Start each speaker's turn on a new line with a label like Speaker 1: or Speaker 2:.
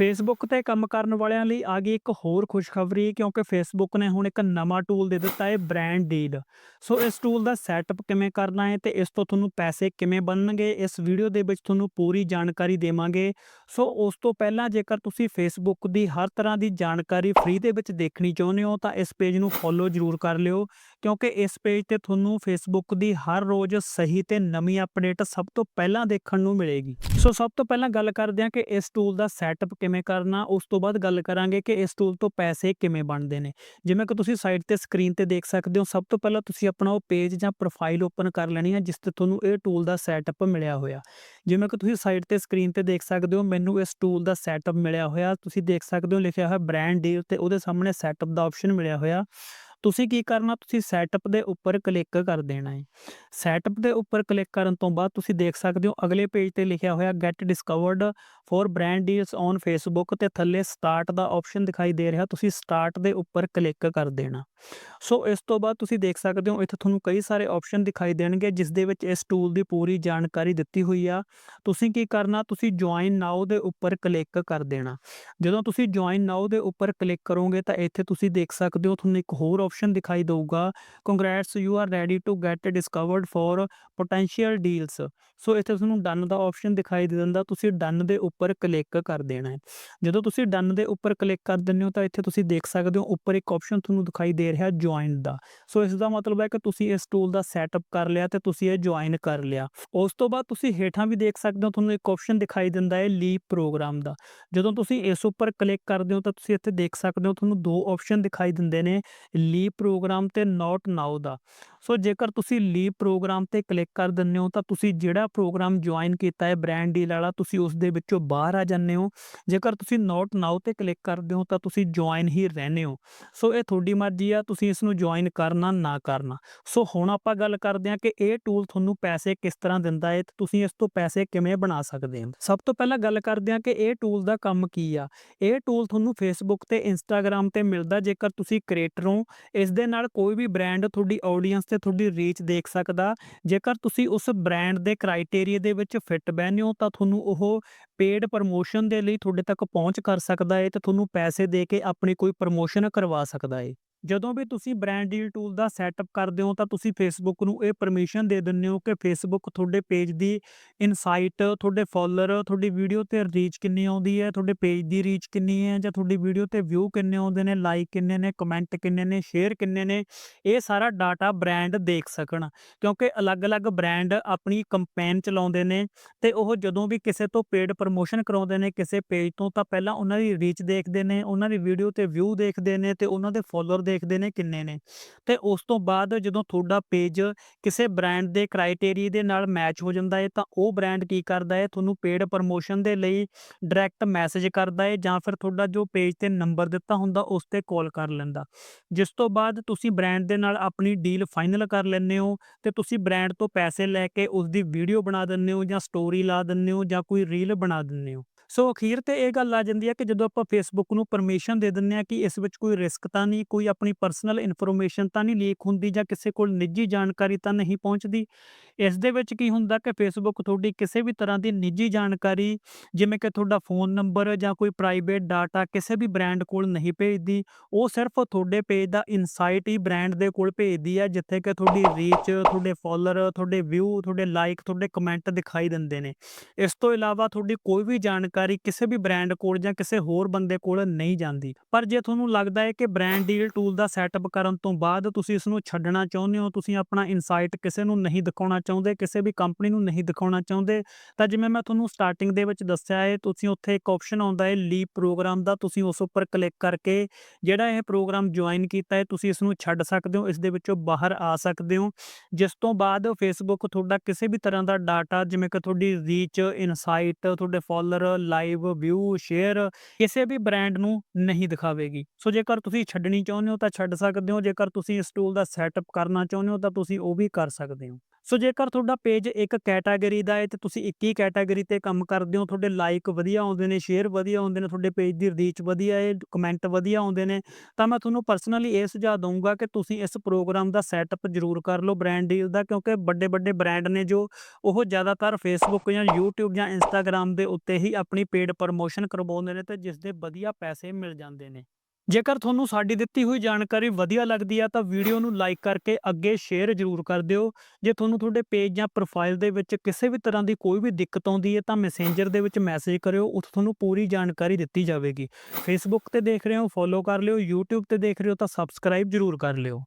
Speaker 1: Facebook ਤੇ ਕੰਮ ਕਰਨ ਵਾਲਿਆਂ ਲਈ ਆ ਗਈ ਇੱਕ ਹੋਰ ਖੁਸ਼ਖਬਰੀ ਕਿਉਂਕਿ ਫੇਸਬੁੱਕ ਨੇ ਹੁਣ ਇੱਕ ਨਵਾਂ ਟੂਲ ਦੇ ਦਿੱਤਾ ਹੈ ਬ੍ਰਾਂਡ ਡੀਲ ਸੋ ਇਸ ਟੂਲ ਦਾ ਸੈਟਅਪ ਕਿਵੇਂ ਕਰਨਾ ਹੈ ਤੇ ਇਸ ਤੋਂ ਤੁਹਾਨੂੰ ਪੈਸੇ ਕਿਵੇਂ ਬਣਨਗੇ, ਇਸ ਵੀਡੀਓ ਦੇ ਵਿੱਚ ਤੁਹਾਨੂੰ ਪੂਰੀ ਜਾਣਕਾਰੀ ਦੇਵਾਂਗੇ। ਸੋ ਉਸ ਤੋਂ ਪਹਿਲਾਂ ਜੇਕਰ ਤੁਸੀਂ ਫੇਸਬੁੱਕ ਦੀ ਹਰ ਤਰ੍ਹਾਂ ਦੀ ਜਾਣਕਾਰੀ ਫ੍ਰੀ ਦੇ ਵਿੱਚ ਦੇਖਣੀ ਚਾਹੁੰਦੇ ਹੋ ਤਾਂ ਇਸ ਪੇਜ ਨੂੰ ਫੋਲੋ ਜ਼ਰੂਰ ਕਰ ਲਿਓ ਕਿਉਂਕਿ ਇਸ ਪੇਜ ਤੇ ਤੁਹਾਨੂੰ ਫੇਸਬੁੱਕ ਦੀ ਹਰ ਰੋਜ਼ ਸਹੀ ਤੇ ਨਵੀਂ ਅਪਡੇਟ ਸਭ ਤੋਂ ਪਹਿਲਾਂ ਦੇਖਣ ਨੂੰ ਮਿਲੇਗੀ। ਸੋ ਸਭ ਤੋਂ ਪਹਿਲਾਂ ਗੱਲ ਕਰਦੇ ਹਾਂ ਕਿ ਇਸ ਟੂਲ ਦਾ ਸੈਟਅਪ ਕਿਵੇਂ ਕਰਨਾ, ਉਸ ਤੋਂ ਬਾਅਦ ਗੱਲ ਕਰਾਂਗੇ ਕਿ ਇਸ ਟੂਲ ਤੋਂ ਪੈਸੇ ਕਿਵੇਂ ਬਣਦੇ ਨੇ। ਜਿਵੇਂ ਕਿ ਤੁਸੀਂ ਸਾਈਟ ਤੇ ਸਕਰੀਨ ਤੇ ਦੇਖ ਸਕਦੇ ਹੋ, ਸਭ ਤੋਂ ਪਹਿਲਾਂ ਤੁਸੀਂ ਆਪਣਾ ਉਹ ਪੇਜ ਜਾਂ ਪ੍ਰੋਫਾਈਲ ਓਪਨ ਕਰ ਲੈਣੀ ਹੈ ਜਿਸ ਤੇ ਤੁਹਾਨੂੰ ਇਹ ਟੂਲ ਦਾ ਸੈਟਅਪ ਮਿਲਿਆ ਹੋਇਆ। ਜਿਵੇਂ ਕਿ ਤੁਸੀਂ ਸਾਈਟ ਤੇ ਸਕਰੀਨ ਤੇ ਦੇਖ ਸਕਦੇ ਹੋ, ਮੈਨੂੰ ਇਸ ਟੂਲ ਦਾ ਸੈਟਅਪ ਮਿਲਿਆ ਹੋਇਆ। ਤੁਸੀਂ ਦੇਖ ਸਕਦੇ ਹੋ, ਲਿਖਿਆ ਹੋਇਆ ਬ੍ਰਾਂਡ ਡੀਲ ਤੇ ਉਹਦੇ ਸਾਹਮਣੇ ਸੈਟਅਪ ਦਾ ਆਪਸ਼ਨ ਮਿਲਿਆ ਹੋਇਆ। ਤੁਸੀਂ ਕੀ ਕਰਨਾ? ਤੁਸੀਂ ਸੈਟਅਪ ਦੇ ਉੱਪਰ ਕਲਿੱਕ ਕਰ ਦੇਣਾ ਹੈ ਸੈਟਅਪ ਦੇ ਉੱਪਰ ਕਲਿੱਕ ਕਰਨ ਤੋਂ ਬਾਅਦ ਤੁਸੀਂ ਦੇਖ ਸਕਦੇ ਹੋ, ਅਗਲੇ ਪੇਜ ਤੇ ਲਿਖਿਆ ਹੋਇਆ get discovered for brand deals on Facebook ਤੇ ਥੱਲੇ ਸਟਾਰਟ ਦਾ ਆਪਸ਼ਨ ਦਿਖਾਈ ਦੇ ਰਿਹਾ। ਤੁਸੀਂ ਸਟਾਰਟ ਦੇ ਉੱਪਰ ਕਲਿੱਕ ਕਰ ਦੇਣਾ। ਸੋ ਇਸ ਤੋਂ ਬਾਅਦ ਤੁਸੀਂ ਦੇਖ ਸਕਦੇ ਹੋ, ਇੱਥੇ ਤੁਹਾਨੂੰ ਕਈ ਸਾਰੇ ਆਪਸ਼ਨ ਦਿਖਾਈ ਦੇਣਗੇ, ਜਿਸ ਦੇ ਵਿੱਚ ਇਸ ਟੂਲ ਦੀ ਪੂਰੀ ਜਾਣਕਾਰੀ ਦਿੱਤੀ ਹੋਈ ਆ। ਤੁਸੀਂ ਕੀ ਕਰਨਾ? ਤੁਸੀਂ ਜੁਆਇਨ ਨਾਓ ਦੇ ਉੱਪਰ ਕਲਿੱਕ ਕਰ ਦੇਣਾ। ਜਦੋਂ ਤੁਸੀਂ ਜੁਆਇਨ ਨਾਓ ਦੇ ਉੱਪਰ ਕਲਿੱਕ ਕਰੋਗੇ, ਤਾਂ ਇੱਥੇ ਤੁਸੀਂ ਦੇਖ ਸਕਦੇ ਹੋ, ਤੁਹਾਨੂੰ ਇੱਕ ਹੋਰ ਆਪਸ਼ਨ ਦਿਖਾਈ ਦੇਊਗਾ। Congrats you are ready to get discovered for potential deals so ਇੱਥੇ ਤੁਹਾਨੂੰ ਡਨ ਦਾ ਆਪਸ਼ਨ ਦਿਖਾਈ ਦੇ ਦਿੰਦਾ। ਤੁਸੀਂ ਡਨ ਦੇ ਉੱਪਰ ਕਲਿੱਕ ਕਰ ਦੇਣਾ ਹੈ। ਜਦੋਂ ਤੁਸੀਂ ਡਨ ਦੇ ਉੱਪਰ ਕਲਿੱਕ ਕਰ ਦਿੰਦੇ ਹੋ ਤਾਂ ਇੱਥੇ ਤੁਸੀਂ ਦੇਖ ਸਕਦੇ ਹੋ ਉੱਪਰ ਇੱਕ ਆਪਸ਼ਨ ਤੁਹਾਨੂੰ ਦਿਖਾਈ ਦੇ ਰਿਹਾ ਜੁਆਇਨ ਦਾ। ਸੋ ਇਸ ਦਾ ਮਤਲਬ ਹੈ ਕਿ ਤੁਸੀਂ ਇਸ ਟੂਲ ਦਾ ਸੈਟਅਪ ਕਰ ਲਿਆ ਤੇ ਤੁਸੀਂ ਇਹ ਜੁਆਇਨ ਕਰ ਲਿਆ। ਉਸ ਤੋਂ ਬਾਅਦ ਤੁਸੀਂ ਹੇਠਾਂ ਵੀ ਦੇਖ ਸਕਦੇ ਹੋ ਤੁਹਾਨੂੰ ਇੱਕ ਆਪਸ਼ਨ ਦਿਖਾਈ ਦਿੰਦਾ ਹੈ ਲੀਪ ਪ੍ਰੋਗਰਾਮ ਦਾ। ਜਦੋਂ ਤੁਸੀਂ ਇਸ ਉੱਪਰ ਕਲਿੱਕ ਕਰਦੇ ਹੋ ਤਾਂ ਤੁਸੀਂ ਇੱਥੇ ਦੇਖ ਸਕਦੇ ਹੋ ਤੁਹਾਨੂੰ ਦੋ ਆਪਸ਼ਨ ਦਿਖਾਈ ਦਿੰਦੇ ਨੇ। ਲੀਪ ਪ੍ਰੋਗਰਾਮ ਤੇ ਨਾਟ ਨਾਓ ਦਾ। ਸੋ ਜੇਕਰ ਤੁਸੀਂ ਲੀਵ ਪ੍ਰੋਗਰਾਮ ਤੇ ਕਲਿੱਕ ਕਰ ਦਿੰਦੇ ਹੋ, ਤਾਂ ਤੁਸੀਂ ਜਿਹੜਾ ਪ੍ਰੋਗਰਾਮ ਜੁਆਇਨ ਕੀਤਾ ਹੈ ਬ੍ਰਾਂਡ ਡੀਲ ਵਾਲਾ, ਤੁਸੀਂ ਉਸ ਦੇ ਵਿੱਚੋਂ ਬਾਹਰ ਆ ਜਾਂਦੇ ਹੋ। ਜੇਕਰ ਤੁਸੀਂ ਨੋਟ ਨਾਓ ਤੇ ਕਲਿੱਕ ਕਰਦੇ ਹੋ, ਤਾਂ ਤੁਸੀਂ ਜੁਆਇਨ ਹੀ ਰਹਿੰਦੇ ਹੋ। ਸੋ ਇਹ ਤੁਹਾਡੀ ਮਰਜ਼ੀ ਆ, ਤੁਸੀਂ ਇਸ ਨੂੰ ਜੁਆਇਨ ਕਰਨਾ, ਨਾ ਕਰਨਾ। ਸੋ ਹੁਣ ਆਪਾਂ ਗੱਲ ਕਰਦੇ ਹਾਂ ਕਿ ਇਹ ਟੂਲ ਤੁਹਾਨੂੰ ਪੈਸੇ ਕਿਸ ਤਰ੍ਹਾਂ ਦਿੰਦਾ ਹੈ ਤੇ ਤੁਸੀਂ ਇਸ ਤੋਂ ਪੈਸੇ ਕਿਵੇਂ ਬਣਾ ਸਕਦੇ ਹੋ। ਸਭ ਤੋਂ ਪਹਿਲਾਂ ਗੱਲ ਕਰਦੇ ਹਾਂ ਕਿ ਇਹ ਟੂਲ ਦਾ ਕੰਮ ਕੀ ਆ। ਇਹ ਟੂਲ ਤੁਹਾਨੂੰ ਫੇਸਬੁੱਕ ਤੇ ਇੰਸਟਾਗ੍ਰam ਤੇ ਮਿਲਦਾ, ਜੇਕਰ ਤੁਸੀਂ ਕ੍ਰੀਏਟਰ ਹੋ। ਇਸ ਦੇ ਨਾਲ ਕੋਈ ਵੀ ਬ੍ਰਾਂਡ ਤੁਹਾਡੀ ਆਡੀਅנס ਤੇ ਤੁਹਾਡੀ ਰੀਚ ਦੇਖ ਸਕਦਾ। ਜੇਕਰ ਤੁਸੀਂ ਉਸ ਬ੍ਰਾਂਡ ਦੇ ਕ੍ਰਾਈਟੇਰੀਆ ਦੇ ਵਿੱਚ ਫਿੱਟ ਬਹਿੰਦੇ ਹੋ, ਤਾਂ ਤੁਹਾਨੂੰ ਉਹ ਪੇਡ ਪ੍ਰਮੋਸ਼ਨ ਦੇ ਲਈ ਤੁਹਾਡੇ ਤੱਕ ਪਹੁੰਚ ਕਰ ਸਕਦਾ ਹੈ ਤੇ ਤੁਹਾਨੂੰ ਪੈਸੇ ਦੇ ਕੇ ਆਪਣੀ ਕੋਈ ਪ੍ਰਮੋਸ਼ਨ ਕਰਵਾ ਸਕਦਾ ਹੈ ਜਦੋਂ ਵੀ ਤੁਸੀਂ ਬ੍ਰਾਂਡ ਡੀਲ ਟੂਲ ਦਾ ਸੈਟਅਪ ਕਰਦੇ ਹੋ ਤਾਂ ਤੁਸੀਂ ਫੇਸਬੁੱਕ ਨੂੰ ਇਹ ਪਰਮਿਸ਼ਨ ਦੇ ਦਿੰਦੇ ਹੋ ਕਿ ਫੇਸਬੁੱਕ ਤੁਹਾਡੇ ਪੇਜ ਦੀ ਇਨਸਾਈਟ ਤੁਹਾਡੇ ਫਾਲੋਅਰ ਤੁਹਾਡੀ ਵੀਡੀਓ ਤੇ ਰੀਚ ਕਿੰਨੀ ਆਉਂਦੀ ਹੈ, ਤੁਹਾਡੇ ਪੇਜ ਦੀ ਰੀਚ ਕਿੰਨੀ ਹੈ ਜਾਂ ਤੁਹਾਡੀ ਵੀਡੀਓ ਤੇ ਵਿਊ ਕਿੰਨੇ ਆਉਂਦੇ ਨੇ ਲਾਈਕ ਕਿੰਨੇ ਨੇ ਕਮੈਂਟ ਕਿੰਨੇ ਨੇ ਸ਼ੇਅਰ ਕਿੰਨੇ ਨੇ, ਇਹ ਸਾਰਾ ਡਾਟਾ ਬ੍ਰਾਂਡ ਦੇਖ ਸਕਣ। ਕਿਉਂਕਿ ਅਲੱਗ-ਅਲੱਗ ਬ੍ਰਾਂਡ ਆਪਣੀ ਕੰਪੇਨ ਚਲਾਉਂਦੇ ਨੇ ਤੇ ਉਹ ਜਦੋਂ ਵੀ ਕਿਸੇ ਤੋਂ ਪੇਡ ਪ੍ਰਮੋਸ਼ਨ ਕਰਾਉਂਦੇ ਨੇ ਕਿਸੇ ਪੇਜ ਤੋਂ ਤਾਂ ਪਹਿਲਾਂ ਉਹਨਾਂ ਦੀ ਰੀਚ ਦੇਖਦੇ ਨੇ, ਉਹਨਾਂ ਦੀ ਵੀਡੀਓ ਤੇ ਵਿਊ ਦੇਖਦੇ ਨੇ ਤੇ ਉਹਨਾਂ ਦੇ ਫਾਲੋਅਰ ਦੇਖਦੇ ਨੇ ਕਿੰਨੇ ਨੇ। ਤੇ ਉਸ ਤੋਂ ਬਾਅਦ ਜਦੋਂ ਤੁਹਾਡਾ ਪੇਜ ਕਿਸੇ ਬ੍ਰਾਂਡ ਦੇ ਕ੍ਰਾਈਟੇਰੀਆ ਦੇ ਨਾਲ ਮੈਚ ਹੋ ਜਾਂਦਾ ਹੈ, ਤਾਂ ਉਹ ਬ੍ਰਾਂਡ ਕੀ ਕਰਦਾ ਹੈ? ਤੁਹਾਨੂੰ ਪੇਡ ਪ੍ਰਮੋਸ਼ਨ ਦੇ ਲਈ ਡਾਇਰੈਕਟ ਮੈਸੇਜ ਕਰਦਾ ਹੈ ਜਾਂ ਫਿਰ ਤੁਹਾਡਾ ਜੋ ਪੇਜ ਤੇ ਨੰਬਰ ਦਿੱਤਾ ਹੁੰਦਾ, ਉਸ ਤੇ ਕਾਲ ਕਰ ਲੈਂਦਾ। ਜਿਸ ਤੋਂ ਬਾਅਦ ਤੁਸੀਂ ਬ੍ਰਾਂਡ ਦੇ ਨਾਲ ਆਪਣੀ ਡੀਲ ਫਾਈਨਲ ਕਰ ਲੈਂਦੇ ਹੋ ਤੇ ਤੁਸੀਂ ਬ੍ਰਾਂਡ ਤੋਂ ਪੈਸੇ ਲੈ ਕੇ ਉਸ ਦੀ ਵੀਡੀਓ ਬਣਾ ਦਿੰਦੇ ਹੋ ਜਾਂ ਸਟੋਰੀ ਲਾ ਦਿੰਦੇ ਹੋ ਜਾਂ ਕੋਈ ਰੀਲ ਬਣਾ ਦਿੰਦੇ ਹੋ। ਸੋ ਅਖੀਰ ਤੇ ਇਹ ਗੱਲ ਆ ਜਾਂਦੀ ਹੈ ਕਿ ਜਦੋਂ ਆਪਾਂ ਫੇਸਬੁੱਕ ਨੂੰ ਪਰਮਿਸ਼ਨ ਦੇ ਦਿੰਦੇ ਆ ਕਿ ਇਸ ਵਿੱਚ ਕੋਈ ਰਿਸਕ ਤਾਂ ਨਹੀਂ, ਕੋਈ ਆਪਣੀ ਪਰਸਨਲ ਇਨਫੋਰਮੇਸ਼ਨ ਤਾਂ ਨਹੀਂ ਲੀਕ ਹੁੰਦੀ ਜਾਂ ਕਿਸੇ ਕੋਲ ਨਿੱਜੀ ਜਾਣਕਾਰੀ ਤਾਂ ਨਹੀਂ ਪਹੁੰਚਦੀ, ਇਸ ਦੇ ਵਿੱਚ ਕੀ ਹੁੰਦਾ ਕਿ ਫੇਸਬੁੱਕ ਤੁਹਾਡੀ ਕਿਸੇ ਵੀ ਤਰ੍ਹਾਂ ਦੀ ਨਿੱਜੀ ਜਾਣਕਾਰੀ, ਜਿਵੇਂ ਕਿ ਤੁਹਾਡਾ ਫੋਨ ਨੰਬਰ ਜਾਂ ਕੋਈ ਪ੍ਰਾਈਵੇਟ ਡਾਟਾ ਕਿਸੇ ਵੀ ਬ੍ਰਾਂਡ ਕੋਲ ਨਹੀਂ ਭੇਜਦੀ, ਉਹ ਸਿਰਫ ਤੁਹਾਡੇ ਪੇਜ ਦਾ ਇਨਸਾਈਟ ਹੀ ਬ੍ਰਾਂਡ ਦੇ ਕੋਲ ਭੇਜਦੀ ਹੈ, ਜਿੱਥੇ ਕਿ ਤੁਹਾਡੀ ਰੀਚ ਤੁਹਾਡੇ ਫਾਲੋਅਰ ਤੁਹਾਡੇ ਵਿਊ ਤੁਹਾਡੇ ਲਾਈਕ ਤੁਹਾਡੇ ਕਮੈਂਟ ਦਿਖਾਈ ਦਿੰਦੇ ਨੇ। ਇਸ ਤੋਂ ਇਲਾਵਾ ਤੁਹਾਡੀ ਕੋਈ ਵੀ ਜਾਣਕਾਰੀ ਕਿਸੇ ਵੀ ਬ੍ਰਾਂਡ ਕੋਲ ਜਾਂ ਕਿਸੇ ਹੋਰ ਬੰਦੇ ਕੋਲ ਨਹੀਂ ਜਾਂਦੀ। ਪਰ ਜੇ ਤੁਹਾਨੂੰ ਲੱਗਦਾ ਹੈ ਕਿ ਬ੍ਰਾਂਡ ਡੀਲ ਟੂਲ ਦਾ ਸੈਟਅਪ ਕਰਨ ਤੋਂ ਬਾਅਦ ਤੁਸੀਂ ਇਸ ਨੂੰ ਛੱਡਣਾ ਚਾਹੁੰਦੇ ਹੋ, ਤੁਸੀਂ ਆਪਣਾ ਇਨਸਾਈਟ ਕਿਸੇ ਨੂੰ ਨਹੀਂ ਦਿਖਾਉਣਾ ਚਾਹੁੰਦੇ, ਕਿਸੇ ਵੀ ਕੰਪਨੀ ਨੂੰ ਨਹੀਂ ਦਿਖਾਉਣਾ ਚਾਹੁੰਦੇ, ਤਾਂ ਜਿਵੇਂ ਮੈਂ ਤੁਹਾਨੂੰ ਸਟਾਰਟਿੰਗ ਦੇ ਵਿੱਚ ਦੱਸਿਆ ਹੈ, ਤੁਸੀਂ ਉੱਥੇ ਇੱਕ ਆਪਸ਼ਨ ਆਉਂਦਾ ਹੈ ਲੀਪ ਪ੍ਰੋਗਰਾਮ ਦਾ, ਤੁਸੀਂ ਉਸ ਉੱਪਰ ਕਲਿੱਕ ਕਰਕੇ ਜਿਹੜਾ ਇਹ ਪ੍ਰੋਗਰਾਮ ਜੁਆਇਨ ਕੀਤਾ ਹੈ, ਤੁਸੀਂ ਇਸ ਨੂੰ ਛੱਡ ਸਕਦੇ ਹੋ, ਇਸ ਦੇ ਵਿੱਚੋਂ ਬਾਹਰ ਆ ਸਕਦੇ ਹੋ। ਜਿਸ ਤੋਂ ਬਾਅਦ ਫੇਸਬੁੱਕ ਤੁਹਾਡਾ ਕਿਸੇ ਵੀ ਤਰ੍ਹਾਂ ਦਾ ਡਾਟਾ ਜਿਵੇਂ ਕਿ ਤੁਹਾਡੀ ਰੀਚ ਇਨਸਾਈਟ ਤੁਹਾਡੇ ਫਾਲੋਅਰ ਲਾਈਵ, ਵਿਊ, ਸ਼ੇਅਰ ਕਿਸੇ ਵੀ ਬ੍ਰਾਂਡ ਨੂੰ ਨਹੀਂ ਦਿਖਾਵੇਗੀ। ਸੋ ਜੇਕਰ ਤੁਸੀਂ ਛੱਡਣੀ ਚਾਹੁੰਦੇ ਹੋ ਤਾਂ ਛੱਡ ਸਕਦੇ ਹੋ, ਜੇਕਰ ਤੁਸੀਂ ਇਸ ਟੂਲ ਦਾ ਸੈਟਅਪ ਕਰਨਾ ਚਾਹੁੰਦੇ ਹੋ ਤਾਂ ਤੁਸੀਂ ਉਹ ਵੀ ਕਰ ਸਕਦੇ ਹੋ। ਸੋ ਜੇਕਰ ਤੁਹਾਡਾ ਪੇਜ ਇੱਕ ਕੈਟਾਗਰੀ ਦਾ ਹੈ ਤੇ ਤੁਸੀਂ ਇੱਕ ਹੀ ਕੈਟਾਗਰੀ ਤੇ ਕੰਮ ਕਰਦੇ ਹੋ, ਤੁਹਾਡੇ ਲਾਈਕ ਵਧੀਆ ਆਉਂਦੇ ਨੇ, ਸ਼ੇਅਰ ਵਧੀਆ ਆਉਂਦੇ ਨੇ, ਤੁਹਾਡੇ ਪੇਜ ਦੀ ਰੀਚ ਵਧੀਆ ਹੈ, ਕਮੈਂਟ ਵਧੀਆ ਆਉਂਦੇ ਨੇ, ਤਾਂ ਮੈਂ ਤੁਹਾਨੂੰ ਪਰਸਨਲੀ ਇਹ ਸੁਝਾਅ ਦਊਂਗਾ ਕਿ ਤੁਸੀਂ ਇਸ ਪ੍ਰੋਗਰਾਮ ਦਾ ਸੈਟਅਪ ਜ਼ਰੂਰ ਕਰ ਲਓ ਬ੍ਰਾਂਡ ਡੀਲ ਦਾ, ਕਿਉਂਕਿ ਵੱਡੇ ਵੱਡੇ ਬ੍ਰਾਂਡ ਨੇ ਜੋ ਉਹ ਜ਼ਿਆਦਾਤਰ ਫੇਸਬੁੱਕ ਜਾਂ YouTube ਜਾਂ ਇੰਸਟਾਗ੍ਰਾਮ ਦੇ ਉੱਤੇ ਹੀ ਆਪਣੀ ਪੇਡ ਪ੍ਰਮੋਸ਼ਨ ਕਰਵਾਉਂਦੇ ਨੇ ਤੇ ਜਿਸ ਦੇ ਵਧੀਆ ਪੈਸੇ ਮਿਲ ਜਾਂਦੇ ਨੇ। ਜੇਕਰ ਤੁਹਾਨੂੰ ਸਾਡੀ ਦਿੱਤੀ ਹੋਈ ਜਾਣਕਾਰੀ ਵਧੀਆ ਲੱਗਦੀ ਆ, ਤਾਂ ਵੀਡੀਓ ਨੂੰ ਲਾਈਕ ਕਰਕੇ ਅੱਗੇ ਸ਼ੇਅਰ ਜ਼ਰੂਰ ਕਰ ਦਿਓ। ਜੇ ਤੁਹਾਨੂੰ ਤੁਹਾਡੇ ਪੇਜ ਜਾਂ ਪ੍ਰੋਫਾਈਲ ਦੇ ਵਿੱਚ ਕਿਸੇ ਵੀ ਤਰ੍ਹਾਂ ਦੀ ਕੋਈ ਵੀ ਦਿੱਕਤ ਆਉਂਦੀ ਹੈ, ਤਾਂ ਮੈਸੇਂਜਰ ਦੇ ਵਿੱਚ ਮੈਸੇਜ ਕਰਿਓ, ਉੱਥੇ ਤੁਹਾਨੂੰ ਪੂਰੀ ਜਾਣਕਾਰੀ ਦਿੱਤੀ ਜਾਵੇਗੀ। ਫੇਸਬੁੱਕ ਤੇ ਦੇਖ ਰਹੇ ਹੋ ਫੋਲੋ ਕਰ ਲਿਓ, YouTube ਤੇ ਦੇਖ ਰਹੇ ਹੋ, ਤਾਂ ਸਬਸਕ੍ਰਾਈਬ ਜ਼ਰੂਰ ਕਰ ਲਿਓ।